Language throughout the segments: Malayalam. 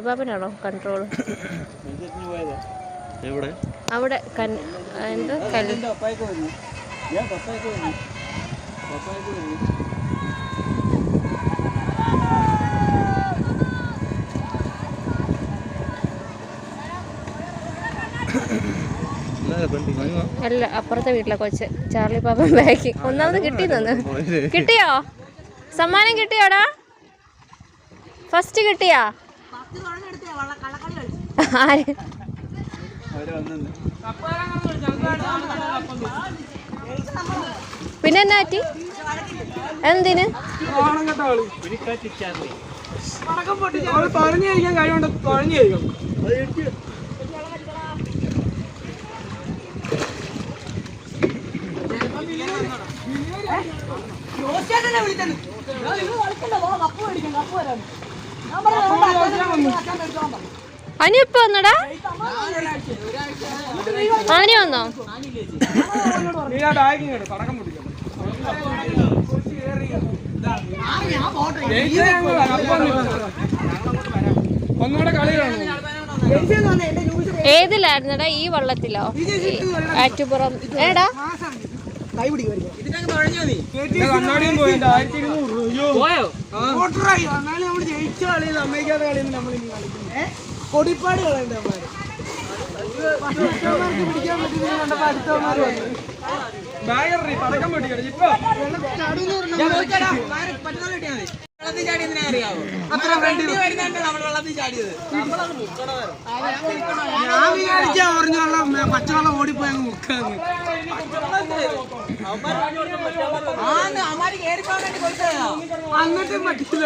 ബാബനാണോ കൺട്രോൾ അവിടെ എന്താ? കല്ല് അല്ല അപ്പുറത്തെ വീട്ടിലെ കൊച്ച് ചാർലി പാപ്പൻ ബാക്കി ഒന്നാമത് കിട്ടിയെന്നു കിട്ടിയോ? സമ്മാനം കിട്ടിയോടാ? ഫസ്റ്റ് കിട്ടിയാ? പിന്നെ എന്നാ പറ്റി? എന്തിന്? പറഞ്ഞു അനു ഇപ്പൊ വന്നടാ? ആനി വന്നോ? ഏതിലായിരുന്നടാ ഈ വള്ളത്തിലോ? ആറ്റുപുറം. ഏടാ? കണ്ണാടിയും പോയി കൊടിപ്പാട് കളയണ്ട ബാഗറി പടക്കം പൊട്ടിക്കണം ഇപ്പൊ അത്ര വേണ്ടി ഞാൻ വിചാരിച്ച ഓറഞ്ച് വെള്ളം പച്ചവെള്ളം ഓടിപ്പോയി അങ്ങ് മുക്കാന്ന് അങ്ങോട്ടും പറ്റില്ല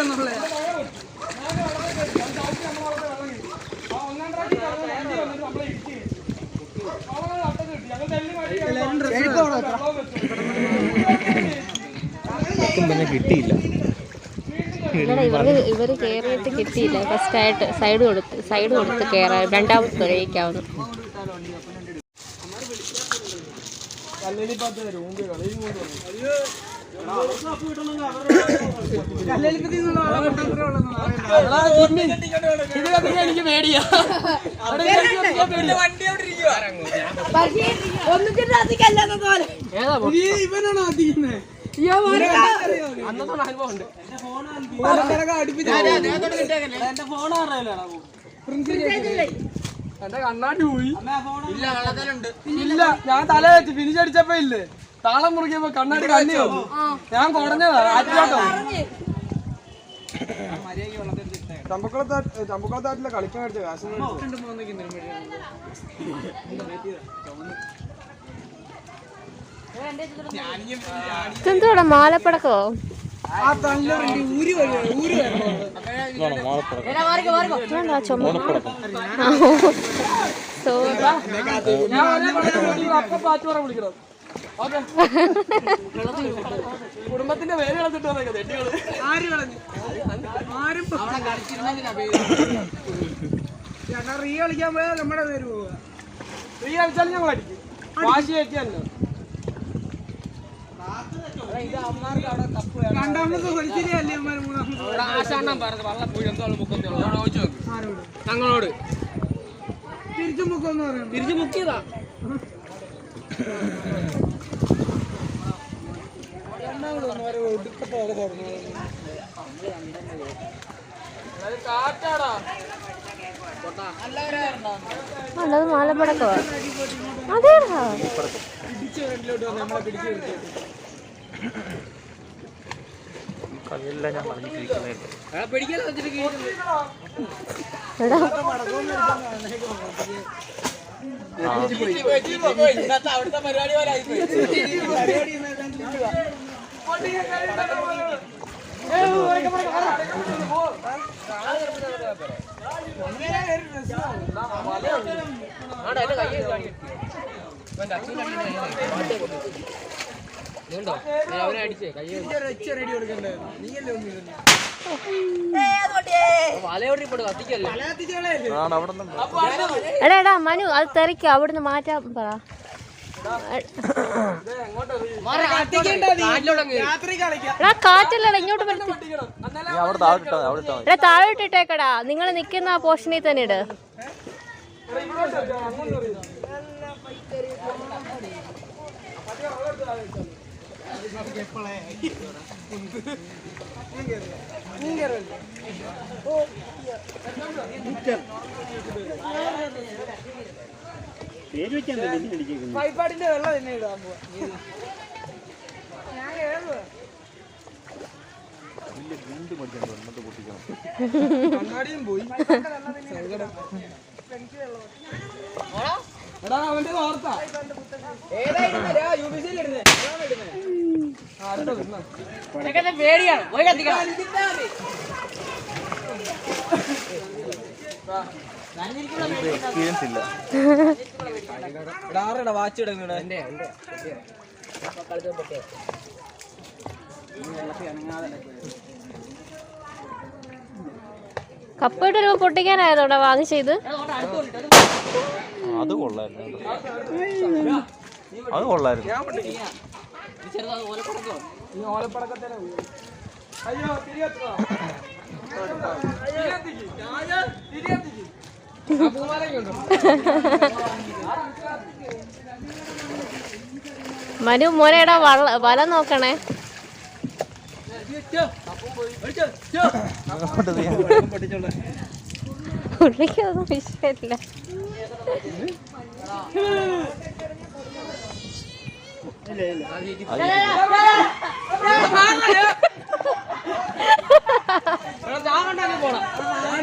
എന്നുള്ള പിന്നെ കിട്ടിയില്ല. ഇവർ കേറിയിട്ട് കിട്ടിയില്ല. ഫസ്റ്റ് ആയിട്ട് സൈഡ് കൊടുത്ത് സൈഡ് കൊടുത്ത് കേറാ രണ്ടാമത് കഴിക്കാവുന്നു എനിക്ക് പേടിയാ അന്നത്തെ അനുഭവമുണ്ട് എന്റെ കണ്ണാടി ഇല്ല ഞാൻ തല വെച്ച് ഫിനിഷ് അടിച്ചപ്പോ ഇല്ലേ? താളം മുറുകിയപ്പോ കണ്ണാടി കണ്ണിയോ? ഞാൻ കുടഞ്ഞതാ ചമ്പക്കുളത്താ ചമ്പക്കുളത്താറ്റിലെ കളിക്കാൻ കാശ് മാലപ്പടക്കോ? ചുമ. കുടുംബത്തിന്റെ പേര് കളഞ്ഞിട്ട് ആര് കളഞ്ഞു? ആരും ചേട്ടാ റീ കളിക്കാൻ പോയാൽ നമ്മുടെ പേര് പോവുക. റീ കളിച്ചാലും ഞങ്ങൾ അടിക്കും വാശി കയറ്റിയല്ലോ. രണ്ടാമത്തെ മൂന്നാമത്തെ മുക്കത്തോളം ഞങ്ങളോട്. തിരിച്ചു മുക്കെന്ന് പറയുന്നത്. തിരിച്ചു മുക്കിയതാ. അല്ലത് മാലപ്പടക്കോ അതേടാ. കളിയെല്ലാം എടാ റെഡി കൊടുക്കണ്ടേ നീയല്ലേ ഒന്നും എടാ എടാ മനു അത് തെറിക്കോ. അവിടുന്ന് മാറ്റാൻ പറ. കാറ്റല്ലടാ ഇങ്ങോട്ട് താഴെ നിങ്ങൾ നിക്കുന്ന ആ പോർഷനിൽ തന്നെ ഇട്. ഓ ഇവിടോട്ട് വെക്കാം, അങ്ങോട്ട് എറിയാം. പൈപ്പാടിന്റെ വെള്ളം തന്നെ ഇടാൻ പോവാ. ഞാൻ കേറുവാ. കണ്ണാടിയും പോയി. എടാ അവന്റെ വാർത്ത. പേടിയാണ്? പോയി കത്തിക്കണം. എക്സ്പീരിയൻസ് ഇല്ല. ആരുടെ വാച്ച് ഇടുന്നത് എന്റെ കപ്പിട്ട് ഒരു പൊട്ടിക്കാനായതോടാ വാങ്ങിച്ചത് അത് കൊള്ളായിരുന്നു. അത് കൊള്ളായിരുന്നു. ഓലപ്പടക്കത്തിനെ. അയ്യോ തിരികെത്തുക തിരികെത്തിക്ക് ഞാൻ തിരികെത്തിക്ക് ആ പൂമാലയ്ക്ക് ഉണ്ടോ മനു മോനേടാ വള്ള വല നോക്കണേ. ഉള്ളിക്കൊന്നും വിഷയമില്ല.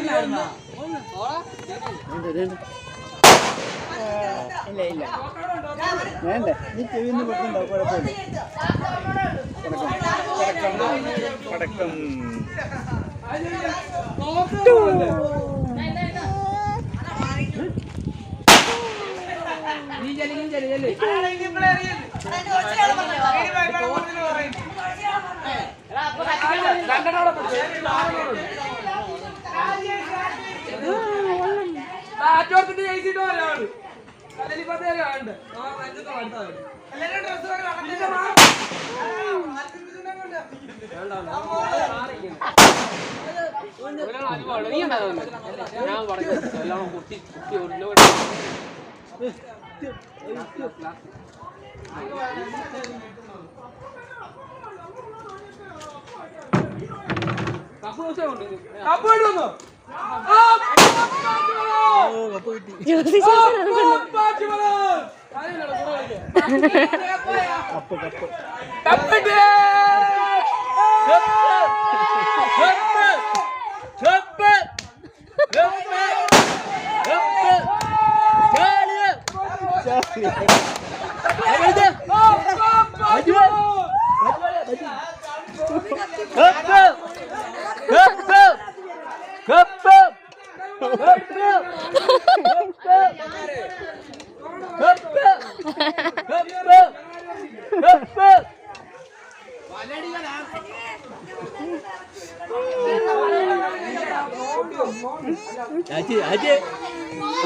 പുള്ളിക്കൊന്നും ഇല്ല ഇല്ല വേണ്ട നീ ചെവിന്ന് പൊട്ടുണ്ടോ കുഴപ്പമില്ല പടക്കം പടക്കം കാറ്റോർത്തിട്ട് ജയിച്ചിട്ടോ അല്ലാണ് കലലിപ്പത്തേലും വേണ്ട അഞ്ചത്തെ അടുത്താണ് എല്ലാവരും ഡ്രസ് ഞാൻ പറഞ്ഞു എല്ലാം കുത്തി കുത്തി ഒരു കപ്പ് ദിവസം ഉണ്ട് കപ്പ് ഇടുന്നു Yeah. സ്റ്റെപ്പ്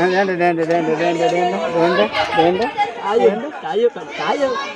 വേണ്ട വേണ്ട വേണ്ട വേണ്ട വേണ്ട വേണ്ട വേണ്ട.